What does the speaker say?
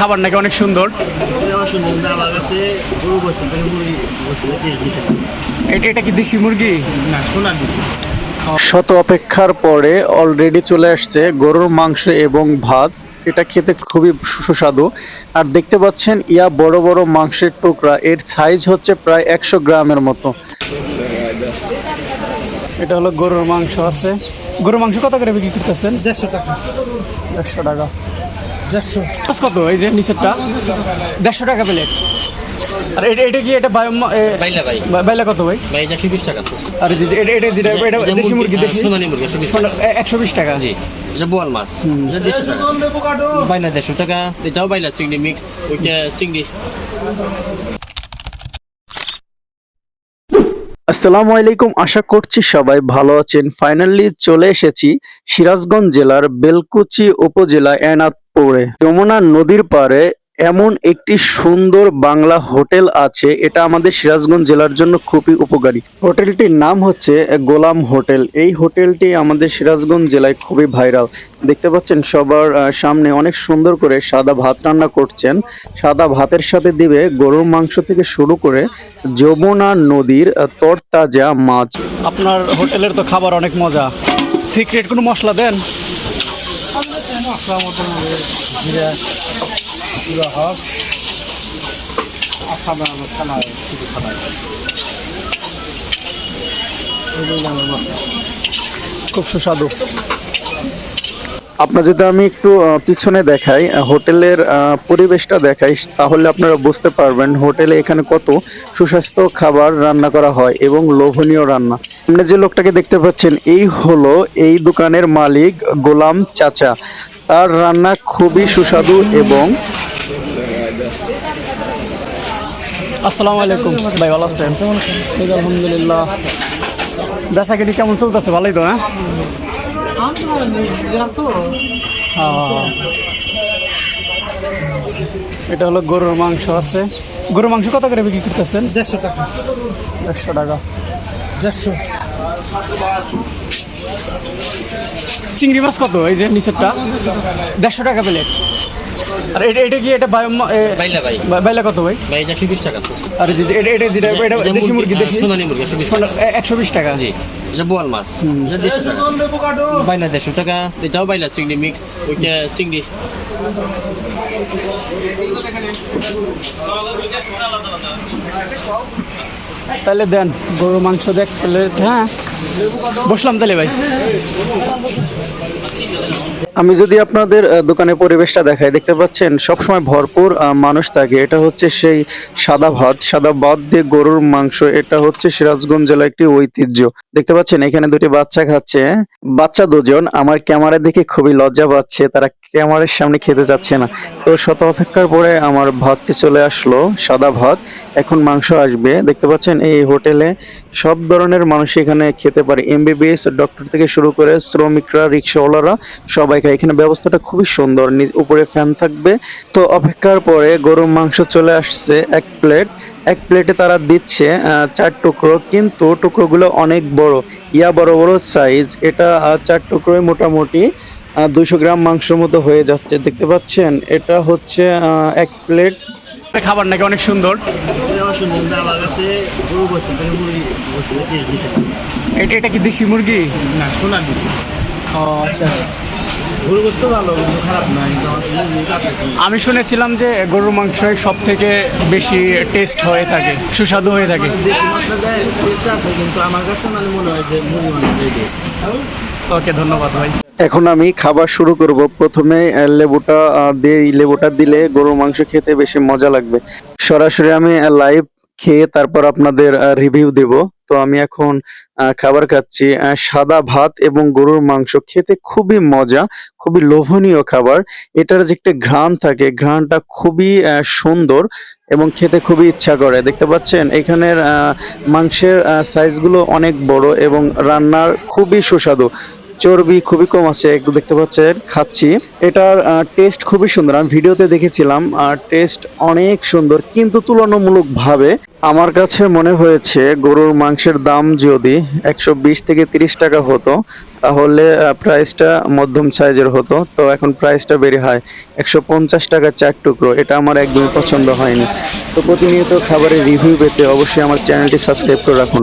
খাবার নাকি অনেক সুন্দর? এটা কি দেশি মুরগি? না সোনার শত অপেক্ষার পরে অলরেডি চলে আসছে গরুর মাংস এবং ভাত। এটা খেতে খুবই সুস্বাদু। আর দেখতে পাচ্ছেন ইয়া বড় বড় মাংসের টুকরা। এর সাইজ হচ্ছে প্রায় একশো গ্রামের মতো। এটা হলো গরুর মাংস আছে। গরুর মাংস কত করে বিক্রি করতেছেন? দেড়শো টাকা। দেড়শো টাকা। দেড়শো। কত? এই যে নিচেরটা। দেড়শো টাকা প্লেট আর এটা এটা কি এটা বাইলা ভাই। বাইলা কত ভাই? ভাই এটা একশো বিশ টাকা। আর এটা এটা যেটা এটা দেশি মুরগি দেশি সোনালী মুরগি একশো বিশ টাকা। একশো বিশ টাকা। জি। এটা বোয়াল মাছ। এটা টাকা। বাইলা দেড়শো টাকা। এটাও বাইলা চিংড়ি মিক্স। ওইটা চিংড়ি। আসসালামু আলাইকুম, আশা করছি সবাই ভালো আছেন। ফাইনালি চলে এসেছি সিরাজগঞ্জ জেলার বেলকুচি উপজেলা এনাথপুরে যমুনা নদীর পাড়ে এমন একটি সুন্দর বাংলা হোটেল আছে, এটা আমাদের সিরাজগঞ্জ জেলার জন্য খুবই উপকারী। হোটেলটির নাম হচ্ছে গোলাম হোটেল। এই হোটেলটি আমাদের সিরাজগঞ্জ জেলায় খুবই ভাইরাল। দেখতে পাচ্ছেন সবার সামনে অনেক সুন্দর করে সাদা ভাত রান্না করছেন। সাদা ভাতের সাথে দিবে গরুর মাংস থেকে শুরু করে যমুনা নদীর তরতাজা মাছ। আপনার হোটেলের তো খাবার অনেক মজা। সিক্রেট কোনো মশলা দেন? হক। আর সাদা আমার শুধু। খুব সুস্বাদু। আপনার যদি আমি একটু পিছনে দেখাই হোটেলের পরিবেশটা দেখাই তাহলে আপনারা বুঝতে পারবেন হোটেলে এখানে কত সুস্বাস্থ্য খাবার রান্না করা হয় এবং লোভনীয় রান্না। আপনি যে লোকটাকে দেখতে পাচ্ছেন এই হলো এই দোকানের মালিক গোলাম চাচা। তার রান্না খুবই সুস্বাদু এবং আসসালামু আলাইকুম। ভাই ভালো আছেন? আলহামদুলিল্লাহ। বেচা কিনি কেমন চলতেছে? ভালোই তো হ্যাঁ হ্যাঁ। এটা হলো গরুর মাংস আছে। গরুর মাংস কত করে বিক্রি করতেছেন? দেড়শো টাকা। দেড়শো টাকা। দেড়শো। চিংড়ি মাছ কত? এই যে নিচেরটা। দেড়শো টাকা প্লেট। আর এটা এটা কি এটা বাইলা ভাই। বাইলা কত ভাই? ভাই এটা একশো বিশ টাকা আর যে যে- এটা এটা যেটা এটা দেশি মুরগি দেশি? সোনালী মুরগি একশো বিশ টাকা। একশো জি এটা বোয়াল মাছ। এটা দেড়শো টাকা। বাইলা দেড়শো টাকা এটাও বাইলা চিংড়ি মিক্স ওইটা চিংড়ি। তাহলে দেন গরুর মাংস দেখ প্লেট হ্যাঁ। বসলাম তাহলে ভাই। আমি যদি আপনাদের আহ, দোকানের পরিবেশটা দেখাই দেখতে পাচ্ছেন সবসময় ভরপুর মানুষ থাকে। এটা হচ্ছে সেই সাদা ভাত। সাদা ভাত দিয়ে গরুর মাংস এটা হচ্ছে সিরাজগঞ্জ জেলা একটি ঐতিহ্য। দেখতে পাচ্ছেন এখানে দুটি বাচ্চা খাচ্ছে। বাচ্চা দুজন আমার ক্যামেরা দেখে খুবই লজ্জা পাচ্ছে তারা ক্যামেরার সামনে খেতে যাচ্ছে না। তো শত অপেক্ষার পরে আমার ভাতটি চলে আসলো সাদা ভাত। এখন মাংস আসবে। দেখতে পাচ্ছেন এই হোটেলে সব ধরনের মানুষ এখানে খেতে পারে। এমবিবিএস ডক্টর থেকে শুরু করে শ্রমিকরা, রিক্সাওয়ালারা সবাই খায়। এখানে ব্যবস্থাটা খুবই সুন্দর। উপরে ফ্যান থাকবে। তো অপেক্ষার পরে গরুর মাংস চলে আসছে এক প্লেট। এক প্লেটে তারা দিচ্ছে চার টুকরো। কিন্তু টুকরোগুলো অনেক বড়। ইয়া বড় বড় সাইজ এটা চার টুকরোয় মোটামুটি দুশো গ্রাম মাংসের মতো হয়ে যাচ্ছে। দেখতে পাচ্ছেন? এটা হচ্ছে এক প্লেট খাবার নাকি অনেক সুন্দর। এটা এটা কি দেশি মুরগি? না সোনার ও আচ্ছা আচ্ছা আচ্ছা। আমি শুনেছিলাম যে গরুর মাংস সব থেকে বেশি টেস্ট হয়ে থাকে সুস্বাদু হয়ে থাকে। মানে। ওকে ধন্যবাদ ভাই। এখন আমি খাবার শুরু করব। প্রথমে লেবুটা দিয়ে লেবুটা দিলে গরুর মাংস খেতে বেশি মজা লাগবে। সরাসরি আমি লাইভ খেয়ে তারপর আপনাদের রিভিউ দেব। তো আমি এখন খাবার খাচ্ছি। সাদা ভাত এবং গরুর মাংস খেতে খুবই মজা, খুবই লোভনীয় খাবার। এটার যে একটা ঘ্রাণ থাকে, ঘ্রাণটা খুবই সুন্দর এবং খেতে খুবই ইচ্ছা করে। দেখতে পাচ্ছেন, এখানের মাংসের সাইজগুলো অনেক বড় এবং রান্নার খুবই সুস্বাদু। চর্বি খুবই কম আছে, একটু দেখতে পাচ্ছেন, খাচ্ছি। এটার টেস্ট খুবই সুন্দর, আমি ভিডিওতে দেখেছিলাম, আর টেস্ট অনেক সুন্দর, কিন্তু তুলনামূলকভাবে আমার কাছে মনে হয়েছে গরুর মাংসের দাম যদি একশো বিশ থেকে তিরিশ টাকা হতো, তাহলে প্রাইসটা মধ্যম সাইজের হতো। তো এখন প্রাইসটা বেড়ে হয় একশো পঞ্চাশ টাকা চার টুকরো, এটা আমার একদমই পছন্দ হয়নি। তো প্রতিনিয়ত খাবারের রিভিউ পেতে অবশ্যই আমার চ্যানেলটি সাবস্ক্রাইব করে রাখুন।